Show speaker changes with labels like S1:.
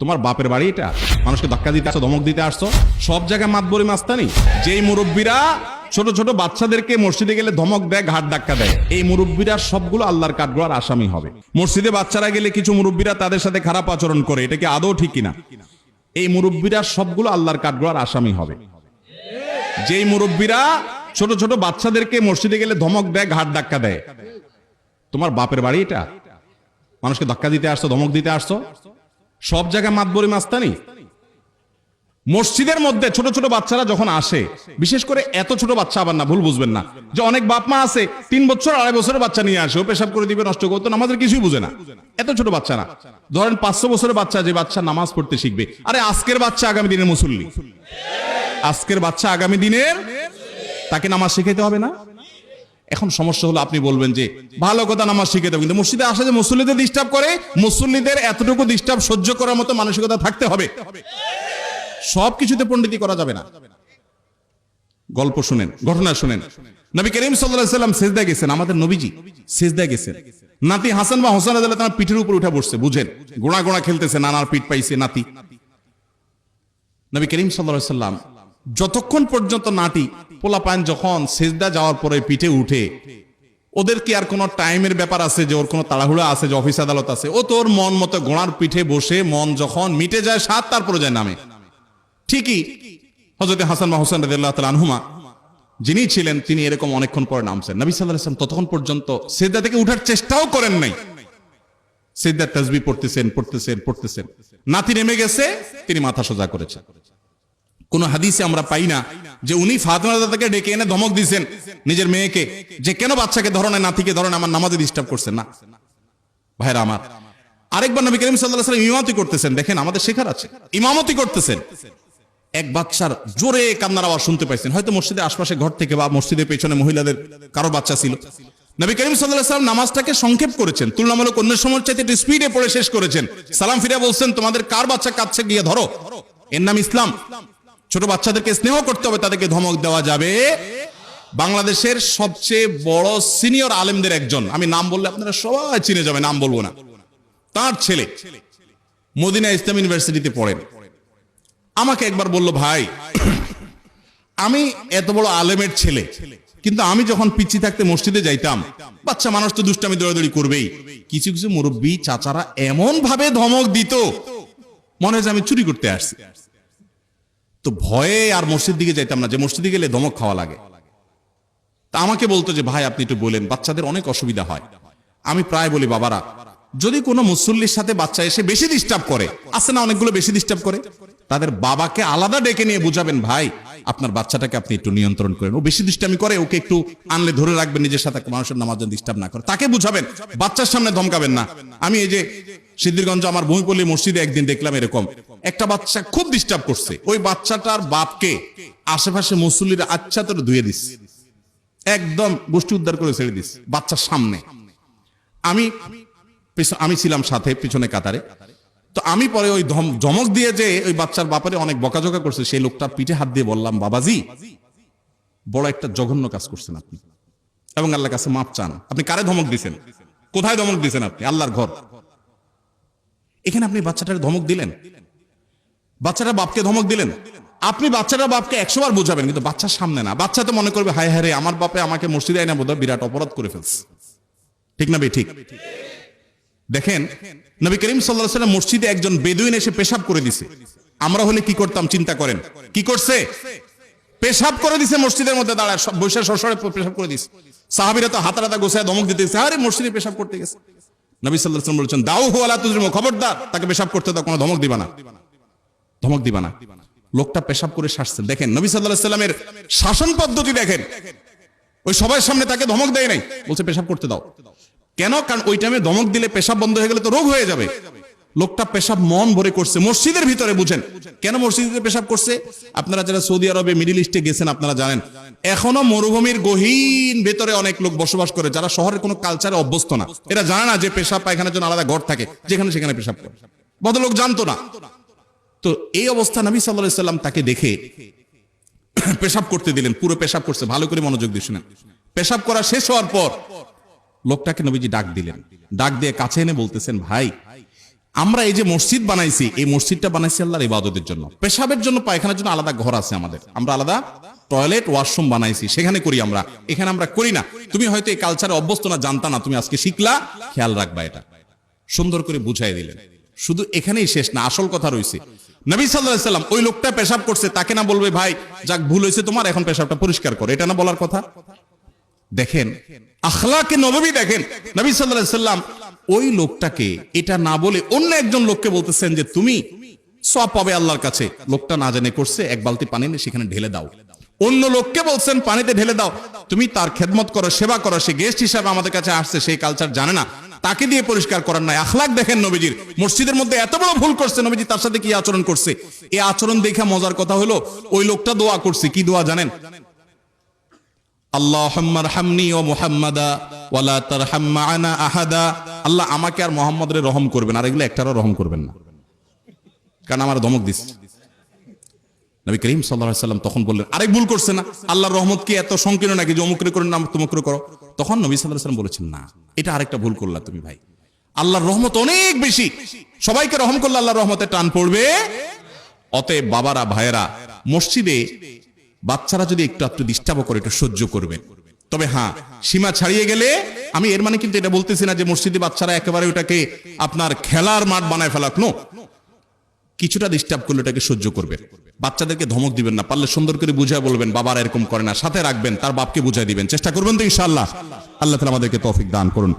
S1: তোমার বাপের বাড়ি এটা? মানুষকে ধাক্কা দিতে আসছো, ধমক দিতে আসছো। সব জায়গায় মাতবরি মাস্তানি। যেই মুরব্বীরা ছোট ছোট বাচ্চাদেরকে মসজিদে গেলে ধমক দেয়, ঘাট ধাক্কা দেয়, এই মুরব্বীরা সবগুলো আল্লাহর কাঠগড়ার আসামি হবে। মসজিদে বাচ্চারা গেলে কিছু মুরব্বীরা তাদের সাথে খারাপ আচরণ করে, এটা কি আদৌ ঠিক কিনা? এই মুরব্বীরা সবগুলো আল্লাহর কাঠগড়ার আসামি হবে। যেই মুরব্বীরা ছোট ছোট বাচ্চাদেরকে মসজিদে গেলে ধমক দেয়, ঘাট ধাক্কা দেয়। তোমার বাপের বাড়ি এটা? মানুষকে ধাক্কা দিতে আসছো, ধমক দিতে আসছো? সব জায়গায় মাতবরি মাস্তানি। মসজিদের মধ্যে ছোট ছোট বাচ্চারা যখন আসে, বিশেষ করে এত ছোট বাচ্চা আবার না, ভুল বুঝবেন না, যে অনেক বাপ মা আছে, তিন বছর, আড়াই বছরের বাচ্চা নিয়ে আসে, ও পেশাব করে দিবে, নষ্ট করতো আমাদের কিছুই বুঝে না। এত ছোট বাচ্চা না ধরেন পাঁচশো বছরের বাচ্চা যে বাচ্চা নামাজ পড়তে শিখবে। আরে আজকের বাচ্চা আগামী দিনের মুসল্লি। আজকের বাচ্চা আগামী দিনের, তাকে নামাজ শিখাইতে হবে না? এখন সমস্যা হলো আপনি বলবেন যে, ভালো কথা নামাজ শিখে দেবো, কিন্তু মসজিদে আসা যে মুসল্লিদের ডিস্টার্ব করে, মুসল্লিদের এতটুকু ডিস্টার্ব সহ্য করার মতো মানসিকতা থাকতে হবে। সব কিছুতে পণ্ডিতি করা যাবে না। গল্প শুনেন, ঘটনা শুনেন। নবী করিম সাল্লাম সেজদা গেছেন, আমাদের নবীজি সেজদা গেছেন। নাতি হাসান বা হোসেন তার পিঠের উপর উঠে বসছে, বুঝেন? গোড়া গোড়া খেলতেছে, নানার পিঠ পাইছে নাতি। নবী করিম সাল্লাহ সাল্লাম যতক্ষণ পর্যন্ত নাটি পোলা পান যখন সেজদা যাওয়ার পরে পিঠে উঠে, ওদের কি আর কোনো টাইমের ব্যাপার আছে যে ওর কোনো তাড়াহুড়া আছে, যে অফিস আদালত আছে? ও তোর মন মতো গোড়ার পিঠে বসে মন যখন মিটে যায়, সাত তারপরে যায় নামে। ঠিকই হজরত হাসান বা হোসেন রাদিয়াল্লাহু তাআলা আনহুমা, যিনি ছিলেন, তিনি এরকম অনেকক্ষণ পরে নামছেন। নবী সাল্লাল্লাহু আলাইহি ওয়াসাল্লাম ততক্ষণ পর্যন্ত সেজদা থেকে উঠার চেষ্টাও করেন নাই। সেজদার তাসবিহ পড়তেছেন পড়তেছেন পড়তেছেন। নাতি নেমে গেছে, তিনি মাথা সোজা করেছেন। কোন হাদিসে আমরা পাই না যে উনি ফাতেমা দাদাকে ডেকে এনে ধমক দিয়েছেন নিজের মেয়েকে যে কেন বাচ্চাকে ধরনে নাতিকে ধরনে আমার নামাজে ডিস্টার্ব করছেন না। ভাইরা আমার, আরেকবার নবী করিম সাল্লাল্লাহু আলাইহি ওয়াসাল্লাম ইমামতি করতেছেন, দেখেন আমাদের শেখার আছে। ইমামতি করতেছেন। এক বাচ্চার জোরে কান্নার আওয়াজ শুনতে পাইছেন। হয়তো মসজিদের আশপাশে ঘর থেকে বা মসজিদের পেছনে মহিলাদের কারও বাচ্চা ছিল। নবী করিম সাল্লাল্লাহু আলাইহি ওয়াসাল্লাম নামাজটাকে সংক্ষেপ করেছেন। তুলনামূলক অন্য সময়ের চাইতে একটু স্পিডে পড়ে শেষ করেছেন। সালাম ফিরে বলছেন, তোমাদের কার বাচ্চা কাচ্ছে গিয়ে ধরো? এর নাম ইসলাম। ছোট বাচ্চাদেরকে স্নেহ করতে হবে, তাদেরকে ধমক দেওয়া যাবে। বাংলাদেশের সবচেয়ে বড় সিনিয়র আলেমদের একজন। আমি নাম বললে আপনারা সবাই চিনে যাবে নাম বলব না। তার ছেলে মদিনা ইসলাম ইউনিভার্সিটিতে পড়েন। আমাকে একবার বলল, ভাই, আমি এত বড় আলেমের ছেলে, কিন্তু আমি যখন পিচ্ছি থাকতে মসজিদে যাইতাম, বাচ্চা মানুষ তো দুষ্টামি, দৌড়াদৌড়ি করবেই। কিছু কিছু মুরব্বী চাচারা এমন ভাবে ধমক দিত, মনে হয় আমি চুরি করতে আসছি। তো ভয়ে আর মসজিদ দিকে যাইতাম না, যে মসজিদে গেলে ধমক খাওয়া লাগে। তা আমাকে বলতো যে, ভাই, আপনি একটু বলেন, বাচ্চাদের অনেক অসুবিধা হয়। আমি প্রায় বলি, বাবারা, যদি কোনো মুসল্লির সাথে বাচ্চা এসে বেশি ডিস্টার্ব করে, আছে না অনেকগুলো বেশি ডিস্টার্ব করে? তাদের বাবাকে আলাদা ডেকে নিয়ে বুঝাবেন, ভাই আপনার বাচ্চাটাকে আপনি একটু নিয়ন্ত্রণ করেন। ও বেশি দুষ্টামি করে, ওকে একটু আনলে ধরে রাখবেন, নিজের সাথে মানুষের নামাজ ডিস্টার্ব না করে। তাকে বুঝাবেন, বাচ্চার সামনে ধমকাবেন না। আমি এই যে সিদ্ধিরগঞ্জ, আমার ভূমিপল্লী মসজিদে একদিন দেখলাম এরকম। একটা বাচ্চা খুব ডিস্টার্ব করছে। ওই বাচ্চাটার বাপকে আশেপাশে মুসল্লিরা আচ্ছা তোর ধুয়ে দিস একদম গোষ্ঠী উদ্ধার করে ছেড়ে দিস বাচ্চার সামনে। আমি আমি ছিলাম সাথে, পিছনে কাতারে। তো আমি পরে ওই ধম- ধমক দিয়ে যে ওই বাচ্চার বাপারে অনেক বকাঝকা করছে, সেই লোকটা পিঠে হাত দিয়ে বললাম, বাবাজি, বড় একটা জঘন্য কাজ করছেন আপনি এবং আল্লাহর কাছে মাপ চান। আপনি কারে ধমক দিছেন? কোথায় ধমক দিছেন আপনি? আল্লাহর ঘর। এখানে আপনি বাচ্চাটার ধমক দিলেন? বাচ্চাটা বাপকে ধমক দিলেন? আপনি বাচ্চাটা বাপকে একশো বার বুঝাবেন, কিন্তু বাচ্চার সামনে না। বাচ্চা তো মনে করবে, হায় হায় রে, আমার বাপে আমাকে মসজিদে আইনা বোধহয় বিরাট অপরাধ করে ফেলছে। ঠিক না বে ঠিক। দেখেন, নবী করিম সাল্লাহ সাল্লাম মসজিদে একজন বেদুইন এসে পেশাব করে দিছে। আমরা হলে কি করতাম, চিন্তা করেন। কি করছে? পেশাব করে দিছে মসজিদের মধ্যে দাঁড়ায় বৈশাখ পেশাব করে দিছে। সাহাবিরা তো হাতা হাতা গোসায় আরে, মসজিদে পেশাব করতে গেছে। নবী সাল্লাহ সাল্লাম বলছেন, দাও তুজরিমু, খবরদার, তাকে পেশাব করতে দাও, কোনো ধমক দিবা ধমক দিবা লোকটা পেশাব করে শাসছেন দেখেন, নবী সাল্লাহ সাল্লামের শাসন পদ্ধতি দেখেন। ওই সবার সামনে তাকে ধমক দেয় নাই, বলছে, পেশাব করতে দাও। কেন? কারণ ওই টাইমে ধমক দিলে পেশাব বন্ধ হয়ে গেলে তো রোগ হয়ে যাবে। লোকটা পেশাব মন ভরে করছে। মসজিদের ভিতরে বুঝেন। কেন মসজিদে পেশাব করছে? আপনারা যারা সৌদি আরবে, মিডিল ইস্টে গেছেন, আপনারা জানেন। এখনও মরুভূমির গহীন ভেতরে অনেক লোক বসবাস করে, যারা শহরের কোনো কালচারে অভ্যস্ত না। এরা জানে না যে পেশাব পায়খানার জন্য আলাদা ঘর থাকে, যেখানে সেখানে পেশাব করে। ভদ্রলোক জানতো না। তো এই অবস্থা নবী সাল্লাহ সাল্লাম তাকে দেখে পেশাব করতে দিলেন। পুরো পেশাব করছে। ভালো করে মনোযোগ দিয়ে শুনেন। পেশাব করা শেষ হওয়ার পর লোকটাকে নবীজি ডাক দিলেন। ডাক দিয়ে কাছে এনে বলতেছেন, ভাই, আমরা এই যে মসজিদ বানাইছি, এই মসজিদটা বানাইছি আল্লাহর ইবাদতের জন্য। পেশাবের জন্য পায়খানার জন্য আলাদা ঘর আছে আমাদের। আমরা আলাদা টয়লেট, ওয়াশরুম বানাইছি, সেখানে করি আমরা। এখানে আমরা করি না। তুমি হয়তো এই কালচারে অভ্যস্ত না, জানতা না, তুমি আজকে শিখলা। খেয়াল রাখবা এটা। সুন্দর করে বুঝাই দিলেন। শুধু এখানেই শেষ না, আসল কথা রয়েছে নবী সাল্লাম ওই লোকটা পেশাব করছে, তাকে না বলবে, ভাই, যাক ভুল হয়েছে তোমার, এখন পেশাবটা পরিষ্কার করো। এটা না বলার কথা? দেখেন, আখলাকে নবী দেখেন। নবী সাল্লাহ সাল্লাম ওই লোকটাকে, এটা না বলে অন্য একজন লোককে বলতেছেন যে, তুমি সব পাবে আল্লাহর কাছে। লোকটা না জেনে করছে, এক বালতি পানি নিয়ে সেখানে ঢেলে দাও। অন্য লোককে বলছেন, পানিতে ঢেলে দাও। তুমি তার খেদমত করো, সেবা করো, সে গেস্ট হিসাবে আমাদের কাছে আসছে, সেই কালচার জানে না। তাকে দিয়ে পরিষ্কার করার নাই। আখলাক দেখেন নবীজির। মসজিদের মধ্যে এত বড় ভুল করছে, নবীজি তার সাথে কি আচরণ করছে? এই আচরণ দেখা মজার কথা হলো, ওই লোকটা দোয়া করছে। কি দোয়া জানেন? আল্লাহুম্মার হামনি ওয়ালা আহাদা। আল্লাহ আমাকে আর মোহাম্মদের রহম করবেন, আর এগুলো একটারও রহম করবেন না। কারণ আমার ধমক দিস নবী করিম সাল্লাম তখন বললেন আরেক ভুল করছে না, আল্লাহর রহমত কি এত সংকীর্ণ নাকি যে অমুকরে করে না তুমুকরে করো? তখন নবী সাল্লাম বলেছেন, না, এটা আরেকটা ভুল করলা তুমি ভাই। আল্লাহর রহমত অনেক বেশি। সবাইকে রহম করলে আল্লাহর রহমতে টান পড়বে। অতএব বাবারা, ভাইয়েরা, মসজিদে বাচ্চারা যদি একটু একটু ডিস্টার্ব করে, একটু সহ্য করবে। তবে হ্যাঁ সীমা ছাড়িয়ে গেলে, আমি এর মানে কিন্তু এটা বলতেছি না যে মসজিদে বাচ্চারা একেবারে ওটাকে আপনার খেলার মাঠ বানায় ফেলাক নো কিছুটা ডিস্টার্ব করলে ওটাকে সহ্য করবে। বাচ্চাদেরকে ধমক দিবেন না, পারলে সুন্দর করে বুঝায় বলবেন, বাবার এরকম করে না। সাথে রাখবেন, তার বাপকে বুঝাই দিবেন। চেষ্টা করবেন তো ইনশাআল্লাহ। আল্লাহ তালা আমাদেরকে তৌফিক দান করুন।